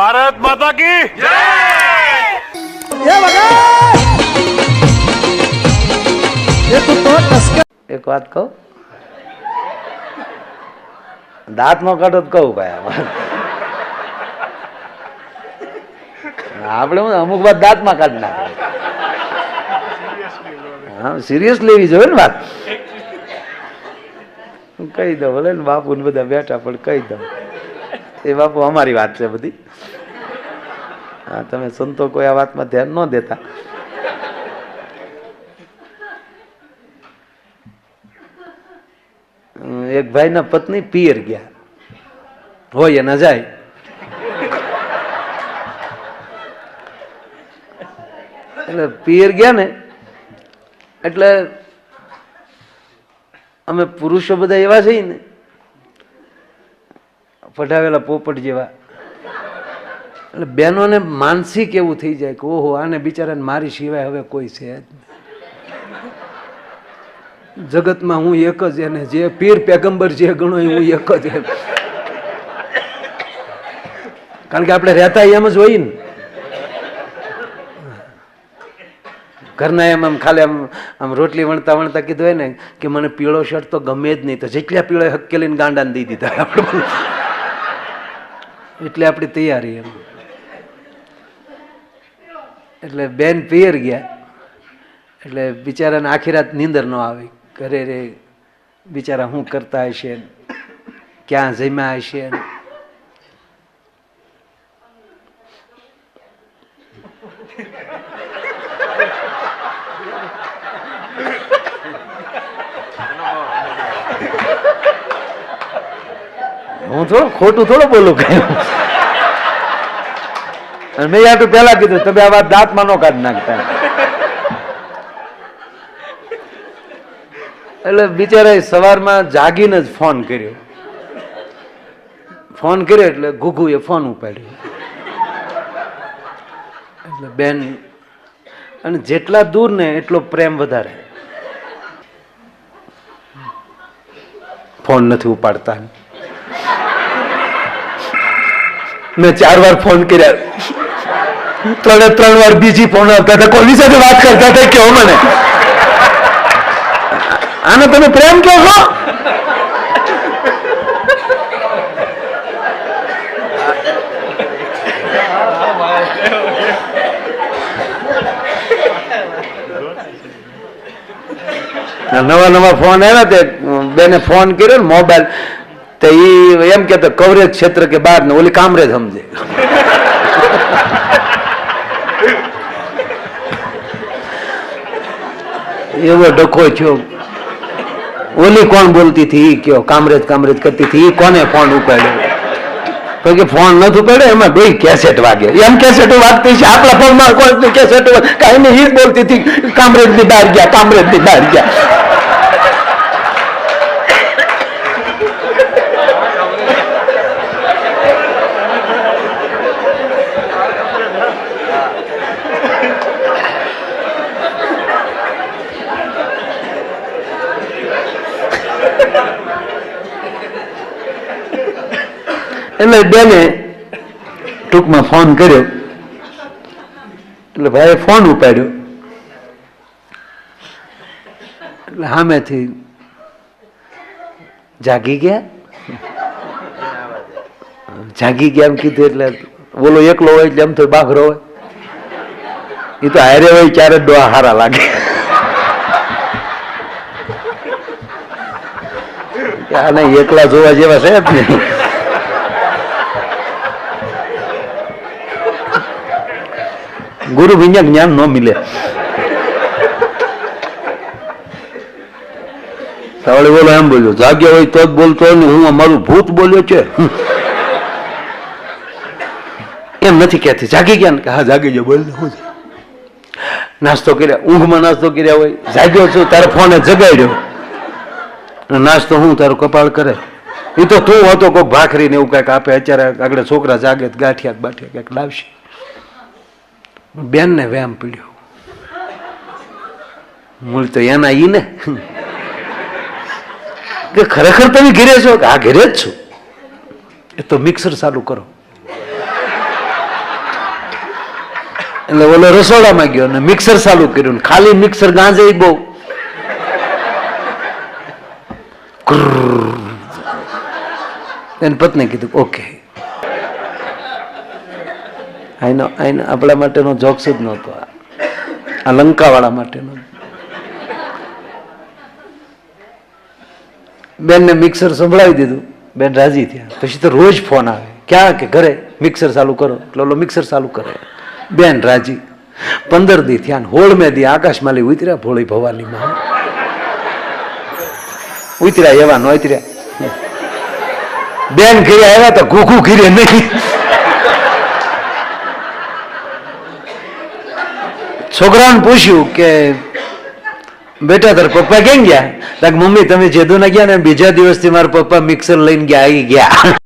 ભારત માતા કી એક વાત કહું? દાંત નો કાઢો તો કહું ભાઈ આમાં. આપણે અમુક વાત દાંતમાં કાઢી નાખે હા સિરિયસ લેવી જોઈએ ને વાત. કહી દઉં ભલે ને બાપુ ને બધા બેઠા પણ કહી દઉં. એ બાપુ, અમારી વાત છે બધી. હા, તમે સંતો કોઈ આ વાતમાં ધ્યાન ન દેતા. એક ભાઈના પત્ની પિયર ગયા. હોય એના જાય. એટલે પિયર ગયા ને, એટલે અમે પુરુષો બધા એવા છીએ ને પઢાવેલા પોપટ જેવા. એટલે બહેનોને માનસિક એવું થઈ જાય કે, ઓહો, આને બિચારાને મારી સિવાય હવે કોઈ છે જગતમાં હું એક જ એને જે પીર પેગંબર જે ગણો હું એક જ એમ. કારણ કે આપણે રહેતા એમ જ હોય ને. ઘરના એમ આમ ખાલી આમ આમ રોટલી વણતા વણતા કીધું હોય ને કે, મને પીળો શર્ટ તો ગમે જ નહીં. તો જેટલા પીળો હકેલીને ગાંડાને દઈ દીધા. આપણે એટલે આપણી તૈયારી એમ. એટલે બેન પિયર ગયા. એટલે બિચારાને આખી રાત નીંદર ન આવી. ઘરે રે બિચારા શું કરતા હશે? ક્યાં જમ્યા હશે? હું થોડું ખોટું થોડું બોલું કહ્યું અને મેં આટલું પહેલા કીધું, તમે આ વાત દાંતમાં નો કાઢી નાખતા. એટલે બિચારાએ સવારમાં જાગીને જ ફોન કર્યો. ફોન કર્યો એટલે ઘુઘુએ ફોન ઉપાડ્યો. એટલે બેન, અને જેટલા દૂર ને એટલો પ્રેમ વધારે. ફોન નથી ઉપાડતા. મેં ચાર વાર ફોન કર્યા. ત્રણે ત્રણ વાર બીજી ફોન આવતા હતા. કોની સાથે વાત કરતા હતા કેવો મને. આને તમે પ્રેમ કહો છો? નવા નવા ફોન આવ્યા તે. બેને ફોન કર્યો મોબાઈલ તો એ એમ કે કવરેજ ક્ષેત્ર કે બહાર ને ઓલી કામરેજ સમજે. એવો ડખો થયો. ઓલી કોણ બોલતી હતી? એ કયો, કામરેજ કામરેજ કરતી હતી. એ કોને ફોન ઉપાડ્યો? તો કે ફોન નથી પડે એમાં બે કેસેટ વાગે. એમ કેસેટ વાગતી છે. આપણા ફોનમાં કોઈ કેસેટ કાંઈ નહીં બોલતી હતી. કામરેજની બહાર ગયા કામરેજની બહાર ગયા. એટલે બેને ટૂંકમાં ફોન કર્યો. એટલે ભાઈએ ફોન ઉપાડ્યો. એટલે સામેથી જાગી ગયા. જાગી ગયા એમ કીધું એટલે બોલો એકલો હોય એટલે એમ તો બાખરો હોય. એ તો હારે હોય ક્યારે ડોહા હારા લાગે. આને એકલા જોવા જેવા છે નહીં. ગુરુ વિના જ્ઞાન ન મિલે સવારે બોલો એમ બોલ્યો જાગ્યા હોય તો જ બોલતો હોય ને હું અમારું ભૂત બોલ્યો છે એમ નથી કહેતી. જાગી ગયા ને હા, જાગી ગયો, બોલ હું નાસ્તો કર્યા, ઊંઘમાં નાસ્તો કર્યા હોય, જાગ્યો છું, તારે ફોને જગાડ્યો. નાસ્તો હું તારો કપાળ કરે. એ તો તું હતો કોઈક ભાખરી ને એવું કાંઈક આપે, અત્યારે આગળ છોકરા જાગે, ગાંઠિયા બાઠિયા કંઈક લાવશે. બેન ને વેમ પીડ્યો. મૂળ તો એના ઈ ને કે ખરેખર તમે ઘેરે છો? કે આ ઘેરે જ છું. એ તો મિક્સર ચાલુ કરો. એટલે ઓલો રસોડામાં ગયો ને મિક્સર ચાલુ કર્યું ને ખાલી મિક્સર ગાંજે બહુ. એને પત્ની કીધું, ઓકે. આઈનો આઈનો આપણા માટેનો જોક્સ જ નહોતો. આ લંકાવાળા માટેનો. બેનને મિક્સર સંભળાવી દીધું. બેન રાજી થયા. પછી તો રોજ ફોન આવે. ક્યાં કે ઘરે? મિક્સર ચાલુ કરો. એટલે ઓલો મિક્સર ચાલુ કરે. બેન રાજી. પંદર દી થયા હોળ મેં દી આકાશમાલી ઉતર્યા ભોળી ભવાનીમાં ઉતર્યા એવા ન ઉતર્યા. બેન ઘરે આવ્યા તો ઘૂઘું ઘીરે નહીં. છોકરાને પૂછ્યું કે, બેટા, તાર પપ્પા કેમ ગયા? મમ્મી, તમે જેદુના ગયા ને બીજા દિવસથી મારા પપ્પા મિક્સર લઈને ગયા, આવી ગયા.